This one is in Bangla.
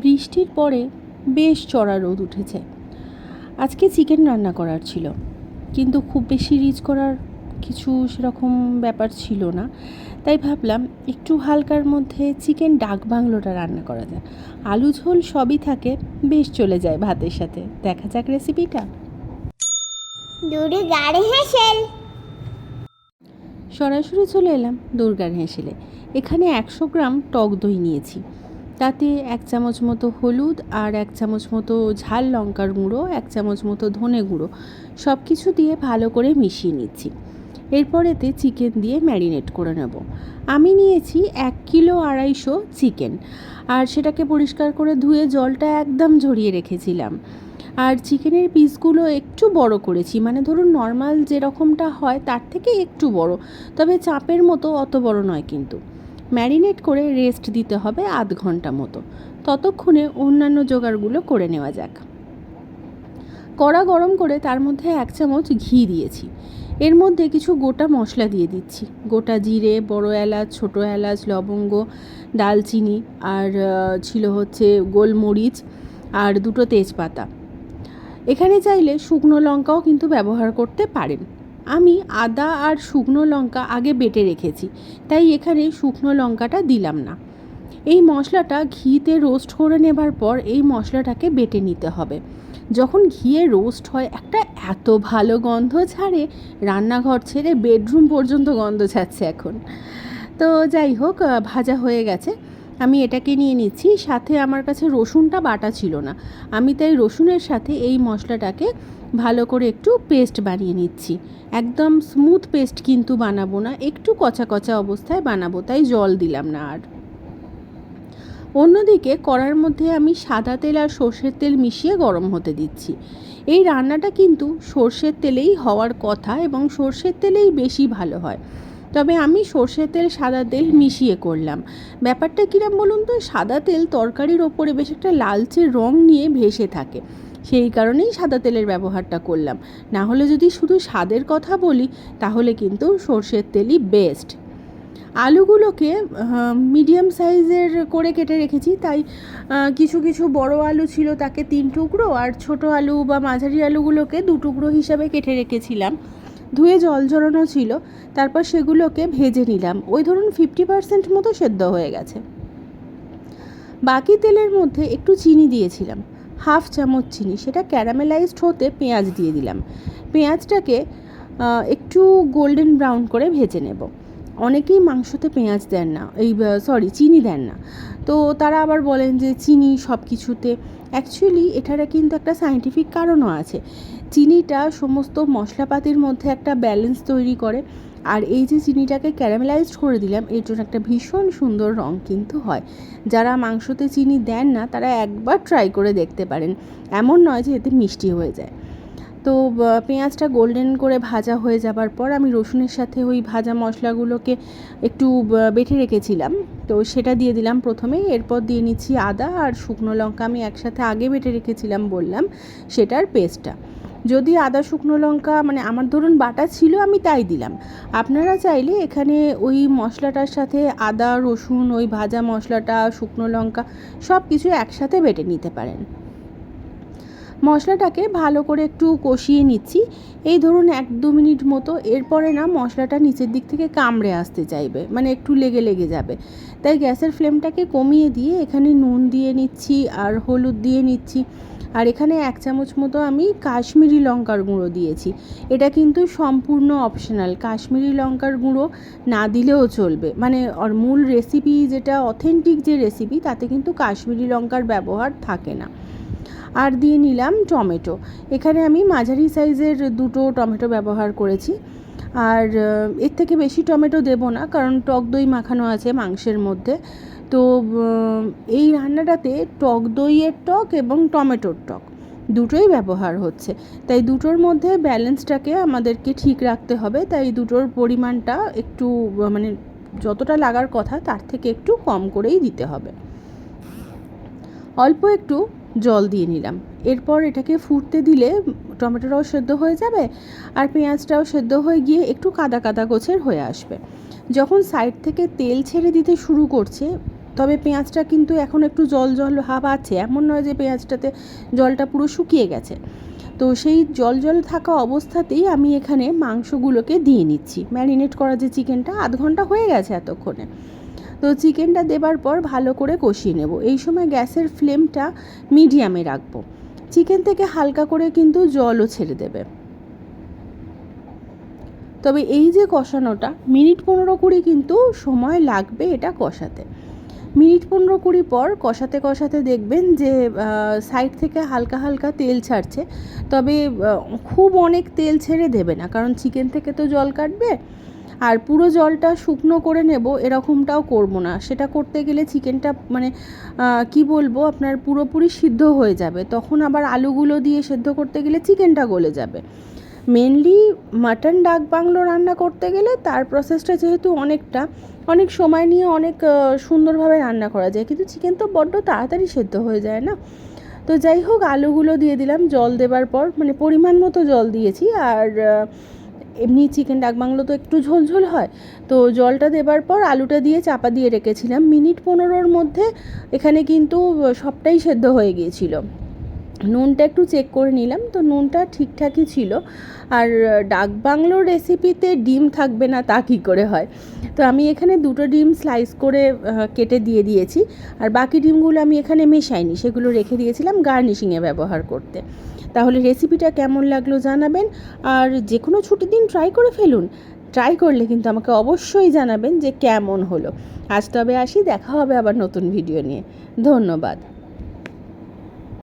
বৃষ্টির পরে বেশ চড়া রোদ উঠেছে। আজকে চিকেন রান্না করার ছিল কিন্তু খুব বেশি রিচ করার কিছু সেরকম ব্যাপার ছিল না। তাই ভাবলাম একটু হালকার মধ্যে চিকেন ডাক বাংলোটা রান্না করা যায় আলু ঝোল সবই থাকে বেশ চলে যায় ভাতের সাথে। দেখা যাক রেসিপিটা। সরাসরি চলে এলাম দুর্গার হেঁসেলে। এখানে একশো গ্রাম টক দই নিয়েছি। তাতে এক চামচ মতো হলুদ আর এক চামচ মতো ঝাল লঙ্কার গুঁড়ো, এক চামচ মতো ধনে গুঁড়ো সব কিছু দিয়ে ভালো করে মিশিয়ে নিচ্ছি। এরপর এতে চিকেন দিয়ে ম্যারিনেট করে নেব। আমি নিয়েছি এক কিলো আড়াইশো চিকেন আর সেটাকে পরিষ্কার করে ধুয়ে জলটা একদম ঝরিয়ে রেখেছিলাম। আর চিকেনের পিসগুলো একটু বড় করেছি মানে ধরুন নর্মাল যেরকমটা হয় তার থেকে একটু বড়, তবে চাপের মতো অত বড় নয় কিন্তু। ম্যারিনেট করে রেস্ট দিতে হবে আধ ঘণ্টা মতো। ততক্ষণে অন্যান্য জোগাড়গুলো করে নেওয়া যাক। কড়া গরম করে তার মধ্যে এক চামচ ঘি দিয়েছি। এর মধ্যে কিছু গোটা মশলা দিয়ে দিচ্ছি। গোটা জিরে, বড় এলাচ, ছোটো এলাচ, লবঙ্গ, ডালচিনি আর ছিল হচ্ছে গোলমরিচ আর দুটো তেজপাতা। এখানে চাইলে শুকনো লঙ্কাও কিন্তু ব্যবহার করতে পারেন। আমি আদা আর শুকনো লঙ্কা আগে বেটে রেখেছি, তাই এখানে শুকনো লঙ্কাটা দিলাম না। এই মশলাটা ঘিতে রোস্ট করে নেবার পর এই মশলাটাকে বেটে নিতে হবে। যখন ঘিয়ে রোস্ট হয়, একটা এত ভালো গন্ধ ছাড়ে, রান্নাঘর ছেড়ে বেডরুম পর্যন্ত গন্ধ ছাড়ছে এখন। তো যাই হোক ভাজা হয়ে গেছে। আমি এটাকে নিয়ে নিচ্ছি, সাথে আমার কাছে রসুনটা বাটা ছিল না। আমি তাই রসুনের সাথে এই মশলাটাকে ভালো করে একটু পেস্ট বানিয়ে নিচ্ছি। একদম স্মুথ পেস্ট কিন্তু বানাবো না, একটু কচা কচা অবস্থায় বানাবো, তাই জল দিলাম না আর। অন্যদিকে কড়ার মধ্যে আমি সাদা তেল আর সর্ষের তেল মিশিয়ে গরম হতে দিচ্ছি। এই রান্নাটা কিন্তু সর্ষের তেলেই হওয়ার কথা এবং সর্ষের তেলেই বেশি ভালো হয়। তবে আমি সর্ষের তেল, সাদা তেল মিশিয়ে করলাম। ব্যাপারটা কিরম বলুন তো? সাদা তেল তরকারির ওপরে বেশ একটা লালচে রং নিয়ে ভেসে থাকে। সেই কারণেই সাদা তেলের ব্যবহারটা করলাম। না হলে যদি শুধু স্বাদের কথা বলি, তাহলে কিন্তু সর্ষের তেলই বেস্ট আলুগুলোকে মিডিয়াম সাইজের করে কেটে রেখেছি। তাই কিছু কিছু বড় আলু ছিল তাকে তিন টুকরো, আর ছোট আলু বা মাঝারি আলুগুলোকে দু টুকরো হিসাবে কেটে রেখেছিলাম। ধুয়ে জল ঝরানো ছিল, তারপর সেগুলোকে ভেজে নিলাম। ওই ধরুন ফিফটি পার্সেন্ট মতো সেদ্ধ হয়ে গেছে। বাকি তেলের মধ্যে একটু চিনি দিয়েছিলাম, হাফ চামচ চিনি, সেটা ক্যারামেলাইজড হতে পেঁয়াজ দিয়ে দিলাম। পেঁয়াজটাকে একটু গোল্ডেন ব্রাউন করে ভেজে নেব। অনেকেই মাংসতে পেঁয়াজ দেন না, এই সরি, চিনি দেন না। তো তারা আবার বলেন যে, চিনি সব কিছুতে অ্যাকচুয়ালি এটার কিন্তু একটা সাইন্টিফিক কারণও আছে। চিনিটা সমস্ত মশলাপাতির মধ্যে একটা ব্যালেন্স তৈরি করে। আর এই যে চিনিটাকে ক্যারামেলাইজড করে দিলাম, এর জন্য একটা ভীষণ সুন্দর রং কিন্তু হয়। যারা মাংসতে চিনি দেন না, তারা একবার ট্রাই করে দেখতে পারেন। এমন নয় যে এতে মিষ্টি হয়ে যায়। তো পেঁয়াজটা গোল্ডেন করে ভাজা হয়ে যাবার পর আমি রসুনের সাথে ওই ভাজা মশলাগুলোকে একটু বেটে রেখেছিলাম। তো সেটা দিয়ে দিলাম প্রথমে, এরপর দিয়ে নিচ্ছি আদা আর শুকনো লঙ্কা আমি একসাথে আগে বেটে রেখেছিলাম বললাম, সেটার পেস্টটা যদি আদা, শুকনো লঙ্কা মানে আমার ধরুন বাটা ছিল, আমি তাই দিলাম। আপনারা চাইলে এখানে ওই মশলাটার সাথে আদা, রসুন, ওই ভাজা মশলাটা, শুকনো লঙ্কা সব কিছু একসাথে বেটে নিতে পারেন। মশলাটাকে ভালো করে একটু কষিয়ে নিচ্ছি। এই ধরুন এক দু মিনিট মতো, এরপরে না মশলাটা নিচের দিক থেকে কামড়ে আসতে চাইবে মানে একটু লেগে লেগে যাবে। তাই গ্যাসের ফ্লেমটাকে কমিয়ে দিয়ে এখানে নুন দিয়ে নিচ্ছি আর হলুদ দিয়ে নিচ্ছি। এখানে এক চামচ মতো আমি কাশ্মীরি লঙ্কার গুঁড়ো দিয়েছি। এটা কিন্তু সম্পূর্ণ অপশনাল কাশ্মীরি লঙ্কার গুঁড়ো না দিলেও চলবে। মানে মূল রেসিপি যেটা অথেন্টিক যে রেসিপি তাতে কিন্তু কাশ্মীরি লঙ্কার ব্যবহার থাকে না। আর দিয়ে নিলাম টমেটো। এখানে আমি মাঝারি সাইজের দুটো টমেটো ব্যবহার করেছি। আর এর থেকে বেশি টমেটো দেবো না, কারণ টক দই মাখানো আছে মাংসের মধ্যে। তো এই রান্নাটাতে টক দইয়ের টক এবং টমেটোর টক দুটোই ব্যবহার হচ্ছে। তাই দুটোর মধ্যে ব্যালেন্সটাকে আমাদেরকে ঠিক রাখতে হবে। তাই দুটোর পরিমাণটা একটু মানে যতটা লাগার কথা তার থেকে একটু কম করেই দিতে হবে। অল্প একটু জল দিয়ে নিলাম। এরপর এটাকে ফুটতে দিলে টমেটোটাও সেদ্ধ হয়ে যাবে আর পেঁয়াজটাও সেদ্ধ হয়ে গিয়ে একটু কাদা কাদা গোছের হয়ে আসবে। যখন সাইড থেকে তেল ছেড়ে দিতে শুরু করছে, তবে পেঁয়াজটা কিন্তু এখন একটু জল জল ভাব আছে। এমন নয় যে পেঁয়াজটাতে জলটা পুরো শুকিয়ে গেছে। তো সেই জল জল থাকা অবস্থাতেই আমি এখানে মাংসগুলোকে দিয়ে নিচ্ছি। ম্যারিনেট করা যে চিকেনটা, আধ ঘণ্টা হয়ে গেছে এতক্ষণে। তো চিকেনটা দেবার পর ভালো করে কষিয়ে নেব। এই সময় গ্যাসের ফ্লেমটা মিডিয়ামে রাখব। চিকেন থেকে হালকা করে কিন্তু জলও ছেড়ে দেবে। তবে এই যে কষানোটা, মিনিট পনেরো কুড়ি কিন্তু সময় লাগবে এটা কষাতে। মিনিট পনেরো কুড়ি পর কষাতে কষাতে দেখবেন যে সাইড থেকে হালকা হালকা তেল ছাড়ছে। তবে খুব অনেক তেল ছেড়ে দেবে না, কারণ চিকেন থেকে তো জল কাটবে। আর পুরো জলটা শুকনো করে নেব, এরকমটাও করব না। সেটা করতে গেলে চিকেনটা মানে কি বলব, আপনার পুরোপুরি সিদ্ধ হয়ে যাবে। তখন আবার আলুগুলো দিয়ে সেদ্ধ করতে গেলে চিকেনটা গলে যাবে। মেনলি মাটন ডাক বাংলো রান্না করতে গেলে তার প্রসেসটা যেহেতু অনেকটা, অনেক সময় নিয়ে অনেক সুন্দরভাবে রান্না করা যায়। কিন্তু চিকেন তো বড্ড তাড়াতাড়ি সেদ্ধ হয়ে যায় না? তো যাই হোক, আলুগুলো দিয়ে দিলাম, জল দেবার পর মানে পরিমাণ মতো জল দিয়েছি। আর এমনি চিকেন ডাক বাংলো তো একটু ঝোলঝোল হয়। তো জলটা দেবার পর আলুটা দিয়ে চাপা দিয়ে রেখেছিলাম। মিনিট পনেরোর মধ্যে এখানে কিন্তু সবটাই সেদ্ধ হয়ে গিয়েছিল। নুনটা একটু চেক করে নিলাম। তো নুনটা ঠিকঠাকই ছিল। আর ডাক বাংলোর রেসিপিতে ডিম থাকবে না তা কী করে হয়? তো আমি এখানে দুটো ডিম স্লাইস করে কেটে দিয়ে দিয়েছি। আর বাকি ডিমগুলো আমি এখানে মেশাইনি, সেগুলো রেখে দিয়েছিলাম গার্নিশিংয়ে ব্যবহার করতে। তাহলে রেসিপিটা কেমন লাগল জানাবেন, আর যে কোনো ছুটির দিন ট্রাই করে ফেলুন। ট্রাই করলে কিন্তু আমাকে অবশ্যই জানাবেন যে কেমন হলো। আজ তবে আসি, দেখা হবে আবার নতুন ভিডিও নিয়ে। ধন্যবাদ।